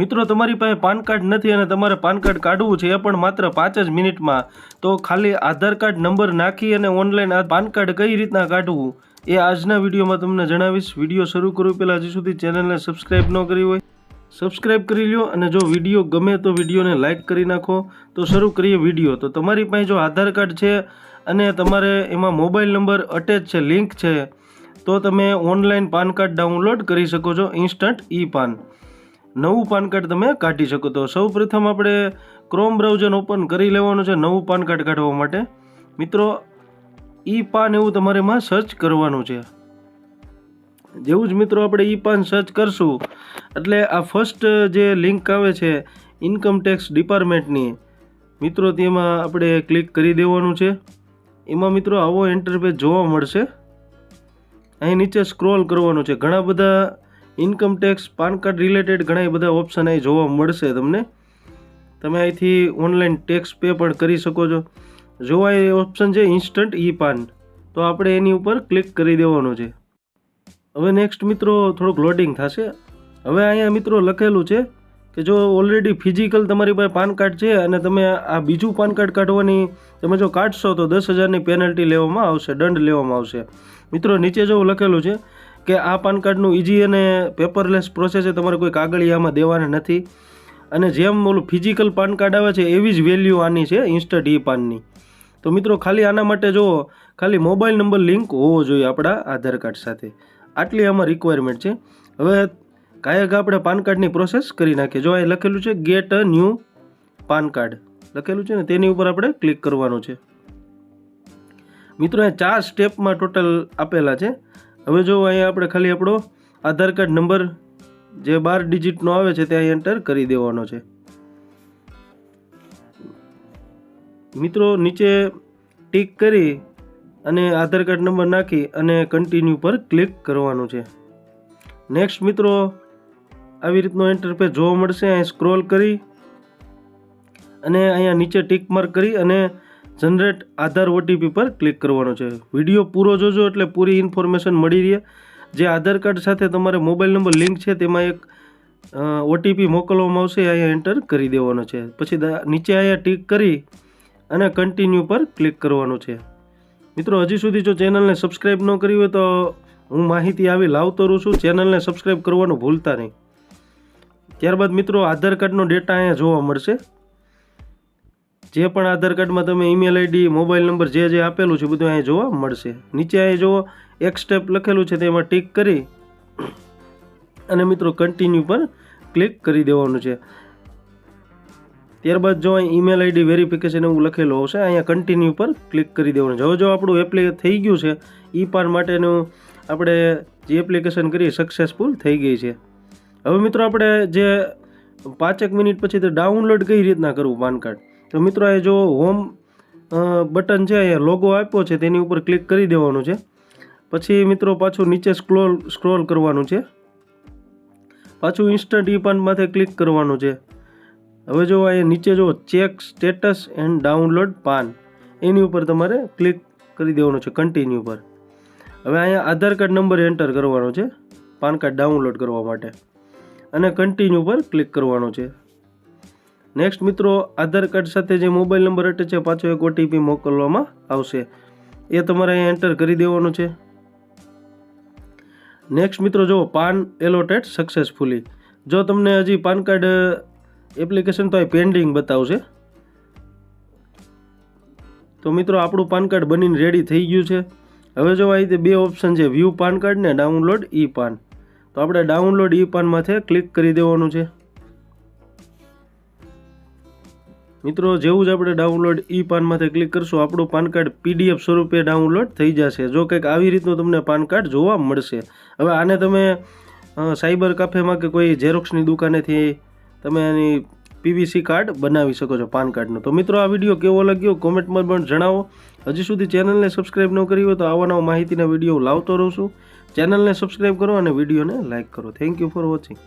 મિત્રો, તમારી પાસે પાન કાર્ડ નથી અને તમારે પાન કાર્ડ કાઢવું છે એ પણ માત્ર પાંચ જ મિનિટમાં. તો ખાલી આધાર કાર્ડ નંબર નાખી અને ઓનલાઈન આ પાન કાર્ડ કઈ રીતના કાઢવું એ આજના વિડીયોમાં તમને જણાવીશ. વીડિયો શરૂ કરું પહેલાં હજી સુધી ચેનલને સબસ્ક્રાઈબ ન કરી હોય સબસ્ક્રાઈબ કરી લ્યો અને જો વીડિયો ગમે તો વિડીયોને લાઇક કરી નાખો. તો શરૂ કરીએ વીડિયો. તો તમારી પાસે જો આધાર કાર્ડ છે અને તમારે એમાં મોબાઈલ નંબર અટેચ છે લિંક છે, તો તમે ઓનલાઈન પાન કાર્ડ ડાઉનલોડ કરી શકો છો, ઇન્સ્ટન્ટ ઈ પાન. નવું પાન કાર્ડ તમે કાઢી શકો. તો સૌ પ્રથમ આપણે ક્રોમ બ્રાઉઝર ઓપન કરી લેવાનું છે નવું પાન કાર્ડ કાઢવા માટે. મિત્રો, ઈ પાન એવું તમારે એમાં સર્ચ કરવાનું છે. જેવું જ મિત્રો આપણે ઈ પાન સર્ચ કરશું. એટલે આ ફર્સ્ટ જે લિંક આવે છે ઇન્કમ ટેક્સ ડિપાર્ટમેન્ટની મિત્રો તેમાં આપણે ક્લિક કરી દેવાનું છે. એમાં મિત્રો આવો એન્ટરપેજ જોવા મળશે. અહીં નીચે સ્ક્રોલ કરવાનું છે. ઘણા બધા income tax PAN card related ઘણા બધા ઓપ્શન અહીં જોવા મળશે તમને. તમે અહીંથી ઓનલાઈન ટેક્સ પે પણ કરી શકો છો. જોવા એ ઓપ્શન છે ઇન્સ્ટન્ટ ઈ પાન તો આપણે એની ઉપર ક્લિક કરી દેવાનું છે. હવે નેક્સ્ટ મિત્રો થોડુંક લોડિંગ થશે. હવે અહીંયા મિત્રો લખેલું છે કે જો ઓલરેડી ફિઝિકલ તમારી પાસે પાન કાર્ડ છે અને તમે આ બીજું પાન કાર્ડ કાઢવાની, તમે જો કાઢશો તો દસ હજારની પેનલ્ટી લેવામાં આવશે, દંડ લેવામાં આવશે. મિત્રો નીચે જેવું લખેલું છે કે આ પાન કાર્ડનું ઇઝી અને પેપરલેસ પ્રોસેસ તમારે કોઈ કાગળિયામાં દેવાના નથી. અને જેમ ઓલું ફિઝિકલ પાન કાર્ડ આવે છે, એવી જ વેલ્યુ આની છે ઇન્સ્ટન્ટ ઈ પાનની. તો મિત્રો, ખાલી આના માટે જુઓ, ખાલી મોબાઈલ નંબર લિંક હોવો જોઈએ આપણા આધાર કાર્ડ સાથે. આટલી આમાં રિક્વાયરમેન્ટ છે. હવે કાયક આપણે પાન કાર્ડની પ્રોસેસ કરી નાખીએ. જો અહીં લખેલું છે get a new PAN card. લખેલું છે ને, તેની ઉપર આપણે ક્લિક કરવાનું છે. મિત્રો, અહીં ચાર સ્ટેપમાં ટોટલ આપેલા છે. હવે જો અહીંયા આપણે ખાલી આપણો આધાર કાર્ડ નંબર જે બાર ડિજિટનો આવે છે ત્યાં એન્ટર કરી દેવાનો છે. મિત્રો નીચે ટીક કરી અને આધાર કાર્ડ નંબર નાખી અને કન્ટિન્યુ પર ક્લિક કરવાનું છે. નેક્સ્ટ મિત્રો, આવી રીતનો ઇન્ટરફેસ જોવા મળશે. અહીં સ્ક્રોલ કરી અને અહીંયા નીચે ટીક માર્ક કરી અને જનરેટ આધાર ઓટીપી પર ક્લિક કરવાનો છે. વીડિયો પૂરો જોજો એટલે પૂરી ઇન્ફોર્મેશન મળી રહે. જે આધાર કાર્ડ સાથે તમારે મોબાઈલ નંબર, લિંક છે, તેમાં એક ઓટીપી મોકલવામાં આવશે અહીંયા એન્ટર કરી દેવાનો છે. પછી નીચે અહીંયા ટીક કરી અને કન્ટિન્યુ પર ક્લિક કરવાનું છે. મિત્રો, હજી સુધી જો ચેનલને સબસ્ક્રાઈબ ન કરી હોય તો હું માહિતી આવી લાવતો રહું છું. ચેનલને સબસ્ક્રાઈબ કરવાનું ભૂલતા નહીં. ત્યારબાદ મિત્રો, આધાર કાર્ડનો ડેટા અહીંયા જોવા મળશે. જે પણ આધાર કાર્ડમાં તમે ઈમેલ આઈડી મોબાઈલ નંબર જે જે આપેલું છે, બધું અહીંયા જોવા મળશે. નીચે અહીં જુઓ, એક સ્ટેપ લખેલું છે, તેમાં ટીક કરી અને મિત્રો કન્ટિન્યુ પર ક્લિક કરી દેવાનું છે. ત્યારબાદ જો અહીં ઈમેલ આઈડી વેરિફિકેશન એવું લખેલું આવશે, અહીંયા કન્ટિન્યુ પર ક્લિક કરી દેવાનું છે. હવે જો આપણું એપ્લિક થઈ ગયું છે, ઈ પાન માટેનું આપણે જે એપ્લિકેશન કરી સક્સેસફુલ થઈ ગઈ છે. હવે મિત્રો આપણે જે પાંચેક મિનિટ પછી તે ડાઉનલોડ કઈ રીતના કરવું, પાન કાર્ડ? તો મિત્રો એ જો હોમ બટન છે, અહીંયા લોગો આપ્યો છે, તેની ઉપર ક્લિક કરી દેવાનું છે. પછી મિત્રો, પાછું નીચે સ્ક્રોલ સ્ક્રોલ કરવાનું છે. પાછું ઇન્સ્ટન્ટ ઈ પાન માથે ક્લિક કરવાનું છે. હવે જો અહીંયા નીચે જો check status and download PAN એની ઉપર તમારે ક્લિક કરી દેવાનું છે કન્ટિન્યુ પર. હવે અહીંયા આધાર કાર્ડ નંબર એન્ટર કરવાનો છે, પાન કાર્ડ ડાઉનલોડ કરવા માટે. અને કન્ટિન્યુ પર ક્લિક કરવાનો છે. નેક્સ્ટ મિત્રો આધાર કાર્ડ સાથે જે મોબાઈલ નંબર અટે છે, પાછો એક ઓટીપી મોકલવામાં આવશે. એ તમારે અહીંયા એન્ટર કરી દેવાનું છે. નેક્સ્ટ મિત્રો, જો પાન એલોટેડ સક્સેસફુલી જો તમને હજી પાન કાર્ડ એપ્લિકેશન તો અહીં પેન્ડિંગ બતાવશે. તો મિત્રો, આપણું પાન કાર્ડ બનીને રેડી થઈ ગયું છે. હવે જો આ રીતે બે ઓપ્શન છે વ્યૂ પાન કાર્ડ ને ડાઉનલોડ ઈ પાન. તો આપણે ડાઉનલોડ ઈ પાન માથે ક્લિક કરી દેવાનું છે. મિત્રો, જેવું જ આપણે ડાઉનલોડ ઈ પાનમાંથી ક્લિક કરશું, આપણું પાન કાર્ડ પીડીએફ સ્વરૂપે ડાઉનલોડ થઈ જશે. જો કંઈક આવી રીતનું તમને પાન કાર્ડ જોવા મળશે. હવે આને તમે સાયબર કાફેમાં કે કોઈ ઝેરોક્સની દુકાનેથી તમે એની પીવીસી કાર્ડ બનાવી શકો છો પાન કાર્ડનો. તો મિત્રો, આ વીડિયો કેવો લાગ્યો કોમેન્ટમાં પણ જણાવો. હજી સુધી ચેનલને સબસ્ક્રાઈબ ન કરી હોય તો આવા નવા માહિતીના વીડિયો લાવતો રહું છું. ચેનલને સબસ્ક્રાઈબ કરો અને વિડીયોને લાઇક કરો. Thank you for watching